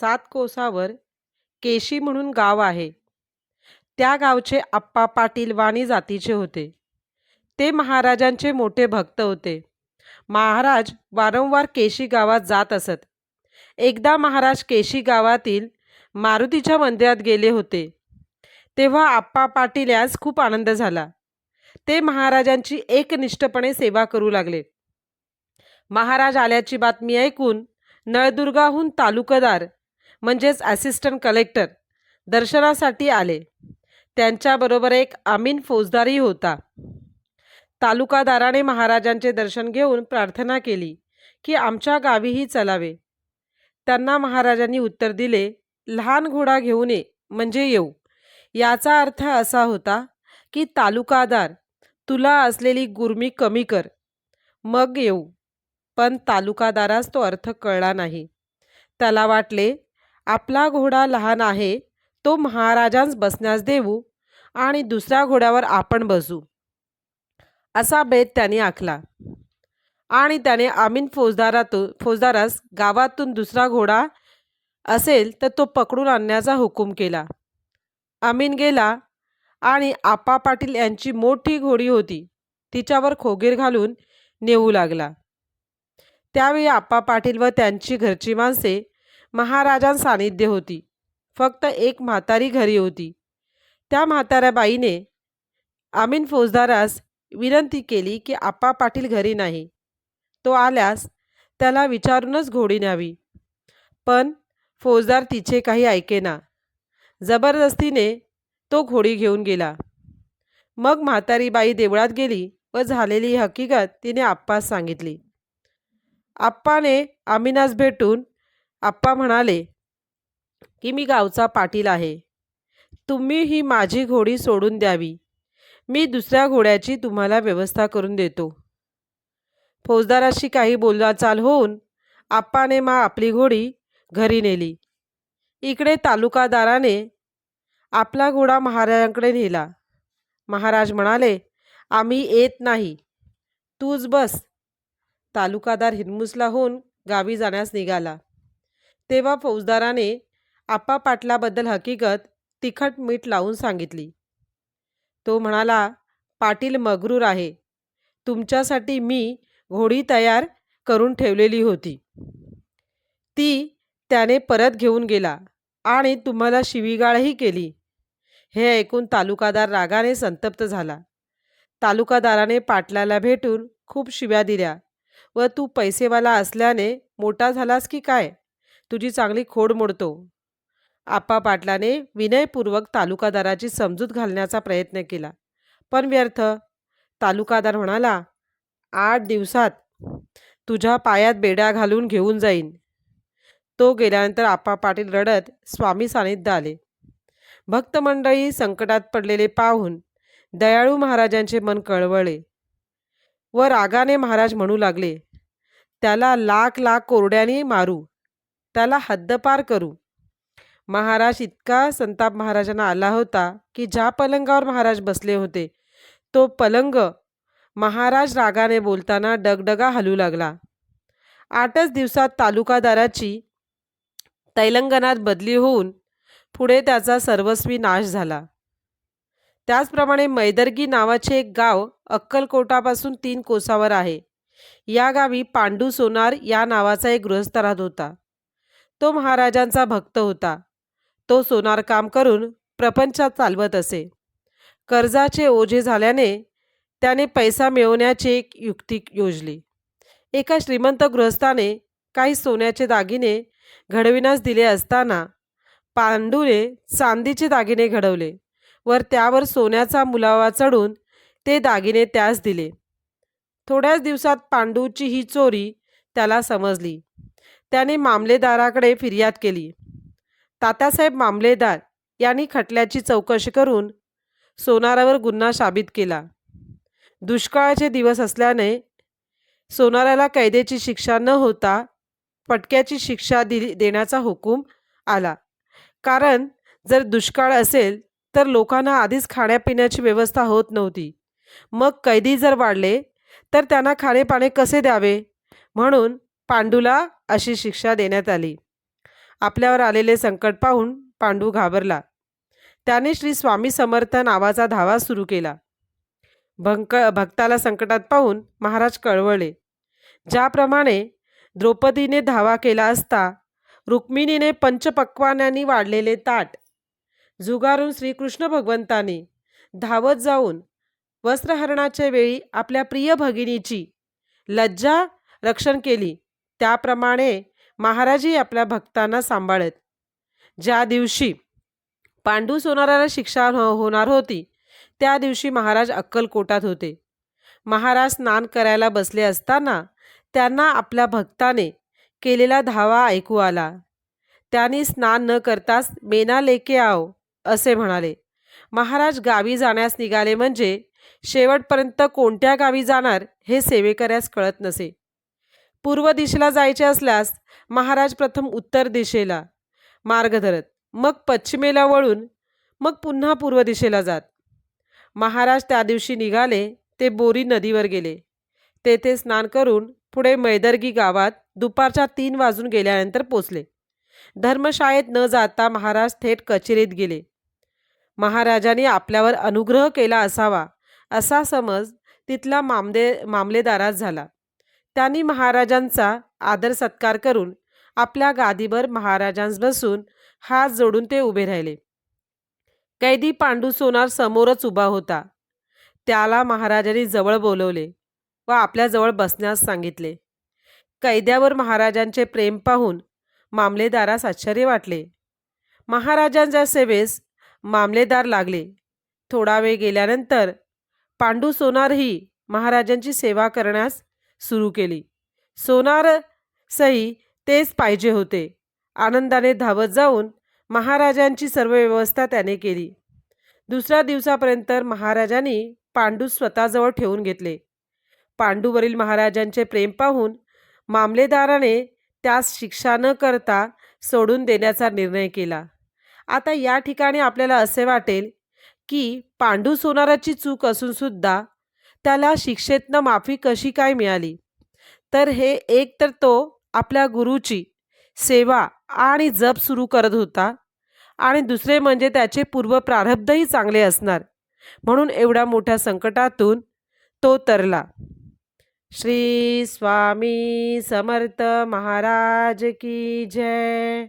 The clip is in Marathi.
सात कोसावर केशी म्हणून गाव आहे. त्या गावचे आप्पा पाटील वाणी जातीचे होते. ते महाराजांचे मोठे भक्त होते. महाराज वारंवार केशी गावात जात असत. एकदा महाराज केशी गावातील मारुतीच्या मंदिरात गेले होते. तेव्हा आप्पा पाटील यास खूप आनंद झाला. ते महाराजांची एकनिष्ठपणे सेवा करू लागले. महाराज आल्याची बातमी ऐकून नळदुर्गाहून तालुकादार म्हणजेच असिस्टंट कलेक्टर दर्शनासाठी आले. त्यांच्याबरोबर एक आमीन फौजदारही होता. तालुकादाराने महाराजांचे दर्शन घेऊन प्रार्थना केली की आमच्या गावीही चलावे. त्यांना महाराजांनी उत्तर दिले लहान घोडा घेऊन ये म्हणजे येऊ. याचा अर्थ असा होता की तालुकादार तुला असलेली गुरमी कमी कर मग येऊ. पण तालुकादारास तो अर्थ कळला नाही. त्याला वाटले आपला घोडा लहान आहे तो महाराजांस बसण्यास देऊ आणि दुसऱ्या घोड्यावर आपण बसू. असा बेत त्याने आखला. आणि त्याने आमीन फौजदारातून फौजदारास गावातून दुसरा घोडा असेल तर तो पकडून आणण्याचा हुकूम केला. अमीन गेला आणि आप्पा पाटील यांची मोठी घोडी होती तिच्यावर खोगीर घालून नेऊ लागला. त्यावेळी आप्पा पाटील व त्यांची घरची माणसे महाराजांसानिध्य होती. फक्त एक म्हातारी घरी होती. त्या म्हाताऱ्या बाईने आमीन फौजदारास विनंती केली की आप्पा पाटील घरी नाही. तो आल्यास त्याला विचारूनच घोडी न्यावी. पण फौजदार तिचे काही ऐकेना. जबरदस्तीने तो घोडी घेऊन गेला. मग म्हातारी बाई देवळात गेली व झालेली हकीकत तिने आप्पास सांगितली. आप्पाने आमिनास भेटून आप्पा म्हणाले की मी गावचा पाटील आहे. तुम्ही ही माझी घोडी सोडून द्यावी. मी दुसऱ्या घोड्याची तुम्हाला व्यवस्था करून देतो. फौजदाराशी काही बोलचाल होऊन आप्पाने मा आपली घोडी घरी नेली. इकडे तालुकादाराने आपला घोडा महाराजांकडे नेला. महाराज म्हणाले आम्ही येत नाही. तूच बस. तालुकादार हिरमुसला होऊन गावी जाण्यास निघाला. तेव्हा फौजदाराने आप्पा पाटलाबद्दल हकीकत तिखट मीठ लावून सांगितली. तो म्हणाला पाटील मगरूर आहे. तुमच्यासाठी मी घोडी तयार करून ठेवलेली होती. ती त्याने परत घेऊन गेला आणि तुम्हाला शिवीगाळही केली. हे ऐकून तालुकादार रागाने संतप्त झाला. तालुकादाराने पाटलाला भेटून खूप शिव्या दिल्या. व तू पैसेवाला असल्याने मोठा झालास की काय? तुझी चांगली खोड मोडतो. आप्पा पाटलाने विनयपूर्वक तालुकादाराची समजूत घालण्याचा प्रयत्न केला. पण व्यर्थ. तालुकादार म्हणाला आठ दिवसात तुझ्या पायात बेड्या घालून घेऊन जाईन. तो गेल्यानंतर आप्पा पाटील रडत स्वामी सानिध्य आले. भक्तमंडळी संकटात पडलेले पाहून दयाळू महाराजांचे मन कळवळे व रागाने महाराज म्हणू लागले त्याला लाख लाख कोरड्याने मारू. त्याला हद्दपार करू. महाराज इतका संताप महाराजांना आला होता की ज्या पलंगावर महाराज बसले होते तो पलंग महाराज रागाने बोलताना डगडगा हलू लागला. आठच दिवसात तालुकादाराची तैलंगणात बदली होऊन पुढे त्याचा सर्वस्वी नाश झाला. त्याचप्रमाणे मैदर्गी नावाचे एक गाव अक्कलकोटापासून तीन कोसावर आहे. या गावी पांडू सोनार या नावाचा एक गृहस्थ राहत होता. तो महाराजांचा भक्त होता. तो सोनार काम करून प्रपंचात चालवत असे. कर्जाचे ओझे झाल्याने त्याने पैसा मिळवण्याची एक युक्ती योजली. एका श्रीमंत गृहस्थाने काही सोन्याचे दागिने घडविण्यास दिले असताना पांडूने चांदीचे दागिने घडवले वर त्यावर सोन्याचा मुलावा चढून ते दागिने त्यास दिले. थोड्याच दिवसात पांडूची ही चोरी त्याला समजली. त्याने मामलेदाराकडे फिर्याद केली. तात्यासाहेब मामलेदार यांनी खटल्याची चौकशी करून सोनारावर गुन्हा साबित केला. दुष्काळाचे दिवस असल्याने सोनाराला कैदेची शिक्षा न होता पटक्याची शिक्षा दिली देण्याचा हुकूम आला. कारण जर दुष्काळ असेल तर लोकांना आधीच खाण्यापिण्याची व्यवस्था होत नव्हती. मग कैदी जर वाढले तर त्यांना खाणेपाणे कसे द्यावे? म्हणून पांडूला अशी शिक्षा देण्यात आली. आपल्यावर आलेले संकट पाहून पांडू घाबरला. त्याने श्री स्वामी समर्थ नावाचा धावा सुरू केला. भंक भक्ताला संकटात पाहून महाराज कळवळले ज्याप्रमाणे द्रौपदीने धावा केला असता रुक्मिणीने पंचपक्वानांनी वाढलेले ताट जुगारून श्रीकृष्ण भगवंताने धावत जाऊन वस्त्रहरणाच्या वेळी आपल्या प्रिय भगिनीची लज्जा रक्षण केली. त्याप्रमाणे महाराजही आपल्या भक्तांना सांभाळत ज्या दिवशी पांडू सोनाराला शिक्षा हो- होणार होती त्या दिवशी महाराज अक्कलकोटात होते. महाराज स्नान करायला बसले असताना त्यांना आपल्या भक्ताने केलेला धावा ऐकू आला. त्यांनी स्नान न करताच मेना लेके आओ असे म्हणाले. महाराज गावी जाण्यास निघाले म्हणजे शेवटपर्यंत कोणत्या गावी जाणार हे सेवेकऱ्यास कळत नसे. पूर्व दिशेला जायचे असल्यास महाराज प्रथम उत्तर दिशेला. मार्ग धरत. मग पश्चिमेला वळून. मग पुन्हा पूर्व दिशेला जात. महाराज त्या दिवशी निघाले. ते बोरी नदीवर गेले. तेथे स्नान करून पुढे मैदर्गी गावात दुपारच्या तीन वाजून गेल्यानंतर पोचले. धर्मशाळेत न जाता महाराज थेट कचेरीत गेले. महाराजांनी आपल्यावर अनुग्रह केला असावा असा समज तिथला मामदे मामलेदारास झाला. त्यांनी महाराजांचा आदर सत्कार करून आपल्या गादीवर महाराजांस बसून हात जोडून ते उभे राहिले. कैदी पांडू सोनार समोरच उभा होता. त्याला महाराजांनी जवळ बोलवले व आपल्याजवळ बसण्यास सांगितले. कैद्यावर महाराजांचे प्रेम पाहून मामलेदारास आश्चर्य वाटले. महाराजांच्या सेवेस मामलेदार लागले. थोडा वेळ गेल्यानंतर पांडू सोनारही महाराजांची सेवा करण्यास सुरू केली. सोनार सही तेच पाहिजे होते. आनंदाने धावत जाऊन महाराजांची सर्व व्यवस्था त्याने केली. दुसऱ्या दिवसापर्यंत महाराजांनी पांडू स्वतःजवळ ठेवून घेतले. पांडूवरील महाराजांचे प्रेम पाहून मामलेदाराने त्यास शिक्षा न करता सोडून देण्याचा निर्णय केला. आता या ठिकाणी आपल्याला असे वाटेल की पांडू सोनाराची चूक असूनसुद्धा त्याला शिक्षेतनं माफी कशी काय मिळाली? तर हे एक तर तो आपल्या गुरुची सेवा आणि जप सुरू करत होता आणि दुसरे म्हणजे त्याचे पूर्व प्रारब्धही चांगले असणार. म्हणून एवढ्या मोठ्या संकटातून तो तरला. श्री स्वामी समर्थ महाराज की जय.